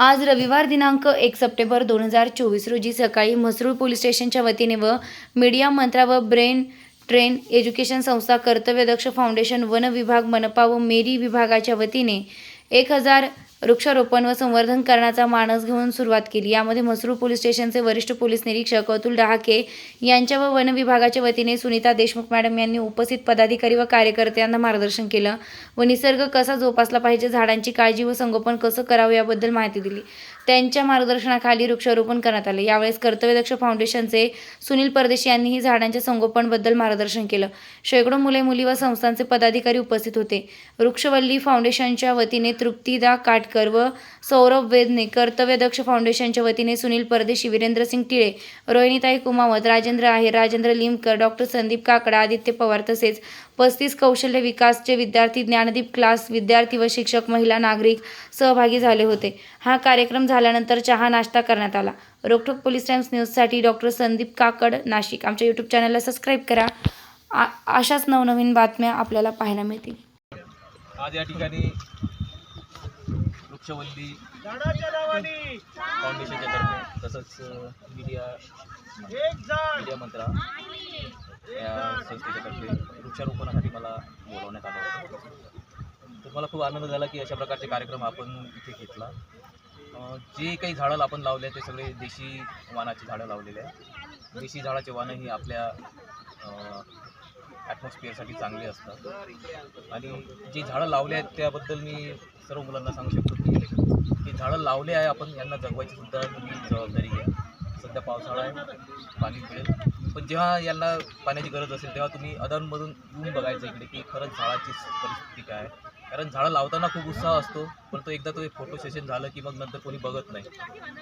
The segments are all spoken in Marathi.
आज रविवार दिनांक एक सप्टेंबर दोन हजार चोवीस रोजी सकाळी म्हसरूळ पोलीस स्टेशनच्या वतीने व मीडिया मंत्रा व ब्रेन ट्रेन एज्युकेशन संस्था कर्तव्यदक्ष फाउंडेशन वन विभाग मनपा व मेरी विभागाच्या वतीने एक हजार वृक्षारोपण व संवर्धन करण्याचा मानस घेऊन सुरुवात केली. यामध्ये म्हसरूळ पोलीस स्टेशनचे वरिष्ठ पोलीस निरीक्षक अतुल डहाके यांच्या व वन विभागाच्या वतीने सुनीता देशमुख मॅडम यांनी उपस्थित पदाधिकारी व कार्यकर्त्यांना मार्गदर्शन केलं व निसर्ग कसा जोपासला पाहिजे झाडांची काळजी व संगोपन कसं करावं याबद्दल माहिती दिली. त्यांच्या मार्गदर्शनाखाली वृक्षारोपण करण्यात आले. यावेळेस कर्तव्यदक्ष फाउंडेशनचे सुनील परदेशी यांनीही झाडांच्या संगोपनबद्दल मार्गदर्शन केलं. शेकडो मुले मुली व संस्थांचे पदाधिकारी उपस्थित होते. वृक्षवल्ली फाउंडेशनच्या वतीने तृप्तीदा काटकर व सौरभ वेदने कर्तव्यदक्ष फाउंडेशनच्या वतीने सुनील परदेशी वीरेंद्रसिंग टिळे रोहिणीताई कुमावत राजेंद्र आहे राजेंद्र लिमकर डॉक्टर संदीप काकडा आदित्य पवार तसेच पस्तीस कौशल्य विकासचे विद्यार्थी ज्ञानदीप क्लास विद्यार्थी व शिक्षक महिला नागरिक सहभागी झाले होते. हा कार्यक्रम झाल्यानंतर चहा नाश्ता करण्यात आला. रोकठोक पोलीस टाइम्स न्यूजसाठी डॉक्टर संदीप काकड नाशिक. आमच्या यूट्यूब चॅनलला सबस्क्राईब करा. आ अशाच नवनवीन बातम्या आपल्याला पाहायला मिळतील. आज या ठिकाणी वृक्षवल्ली फाउंडेशनच्या तर्फे तसंच मीडिया मीडिया मंत्रा या संस्थेच्या वृक्षारोपणासाठी मला बोलवण्यात आलं होतं. तर मला खूप आनंद झाला की अशा प्रकारचे कार्यक्रम आपण इथे घेतला. जे काही झाडं आपण लावले ते सगळे देशी वानाची झाडं लावलेले आहे देशी झाडाचे वाणं ही आपल्या ॲटमॉस्फिअरसाठी चांगले असतात. आणि जी झाडं लावले आहेत त्याबद्दल मी सर्व मुलांना सांगू शकतो की ती झाडं लावले आहे आपण यांना जगवायची सुद्धा तुम्ही जबाबदारी घ्या सध्या पावसाळा आहे पाणी मिळेल पण जेव्हा यांना पाण्याची गरज असेल तेव्हा तुम्ही अदरमधून येऊन बघायचं इकडे की खरंच झाडाची परिस्थिती काय कारण झाडं लावताना खूप उत्साह असतो पण तो एकदा तो एक फोटो सेशन झालं की मग नंतर कोणी बघत नाही.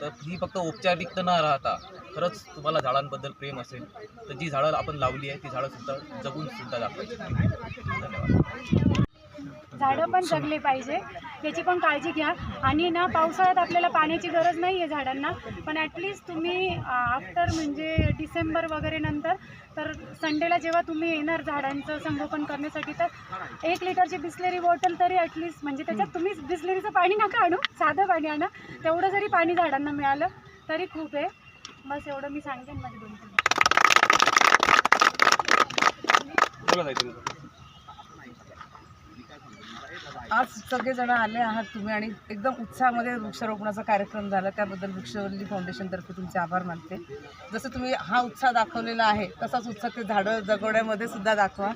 तर ही फक्त औपचारिकता न राहता खरंच तुम्हाला झाडांबद्दल प्रेम असेल तर जी झाडं आपण लावली आहे ती झाडंसुद्धा जगूनसुद्धा जगून सुद्धा दाखवायची. धन्यवाद. झाडं पण जगले पाहिजे. त्याची पण काळजी घ्या. आणि ना पावसाळ्यात आपल्याला पाण्याची गरज नाही आहे झाडांना पण ॲटलिस्ट तुम्ही आफ्टर म्हणजे डिसेंबर वगैरे नंतर तर संडेला जेव्हा तुम्ही येणार झाडांचं संगोपन करण्यासाठी तर एक लिटरची बिस्लेरी बॉटल तरी ॲटलिस्ट म्हणजे त्याच्यात तुम्ही बिस्लेरीचं पाणी नका आणू साधं पाणी आणा. तेवढं जरी पाणी झाडांना मिळालं तरी खूप आहे. बस एवढं मी सांगेन माझे दोन तीन आज सगळेजण आले आहात तुम्ही आणि एकदम उत्साहामध्ये वृक्षारोपणाचा कार्यक्रम झाला. त्याबद्दल वृक्षवल्ली फाउंडेशनतर्फे तुमचे आभार मानते. जसं तुम्ही हा उत्साह दाखवलेला आहे तसाच उत्साह ते झाडं जगवण्यामध्ये सुद्धा दाखवा.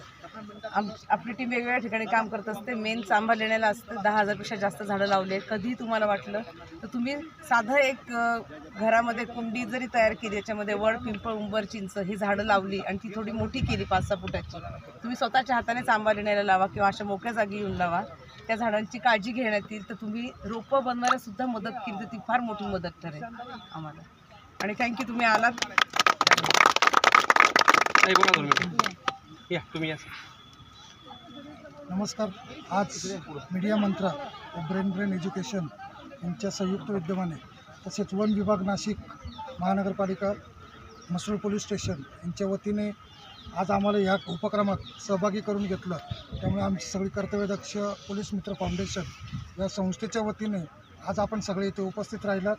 आम आपली टीम वेगवेगळ्या ठिकाणी काम करत असते. मेन चांबा लेण्याला असते. दहा हजारपेक्षा जास्त झाडं लावली आहेत. कधीही तुम्हाला वाटलं तर तुम्ही साधं एक घरामध्ये कुंडी जरी तयार केली याच्यामध्ये वड पिंपळ उंबर चिंच ही झाडं लावली आणि ती थोडी मोठी केली पाच सहा फुटाची तुम्ही स्वतःच्या हाताने चांबा लेण्याला लावा किंवा अशा मोकळ्या जागी येऊन लावा. त्या झाडांची काळजी घेण्यात येईल तर तुम्ही रोपं बनवायला सुद्धा मदत केली तर ती फार मोठी मदत ठरेल आम्हाला. आणि थँक्यू तुम्ही आलात. नमस्कार. आज मीडिया मंत्रा व ब्रेन ब्रेन एज्युकेशन यांच्या संयुक्त विद्यमाने तसेच वन विभाग नाशिक महानगरपालिका म्हसरूळ पोलीस स्टेशन यांच्या वतीने आज आम्हाला या उपक्रमात सहभागी करून घेतलं. त्यामुळे आमची सगळी कर्तव्यदक्ष पोलीस मित्र फाउंडेशन या संस्थेच्या वतीने आज आपण सगळे इथे उपस्थित राहिलात.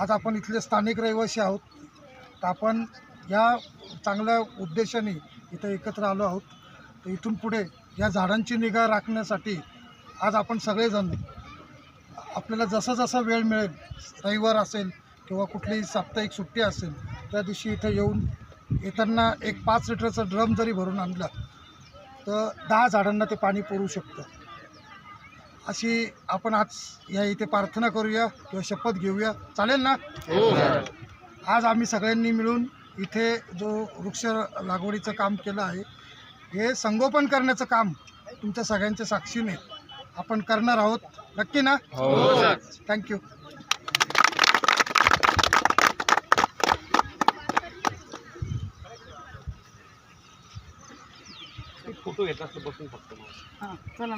आज आपण इथले स्थानिक रहिवासी आहोत. तर आपण या चांगल्या उद्देशाने इथं एकत्र आलो आहोत. तर इथून पुढे या झाडांची निगा राखण्यासाठी आज आपण सगळेजण आपल्याला जसा जसा वेळ मिळेल रविवार असेल किंवा कुठलीही साप्ताहिक सुट्टी असेल त्या दिवशी इथं येऊन येताना एक पाच लिटरचा ड्रम जरी भरून आणला तर दहा झाडांना ते पाणी पुरू शकतं. अशी आपण आज या इथे प्रार्थना करूया किंवा शपथ घेऊया. चालेल ना? आज आम्ही सगळ्यांनी मिळून इथे जो वृक्ष लागवडीचं काम केलं आहे हे संगोपन करण्याचं काम तुमच्या सगळ्यांच्या साक्षीने आपण करणार आहोत. नक्की ना? थँक्यू फोटो घेतला असतो बसून फक्त. मग हां चला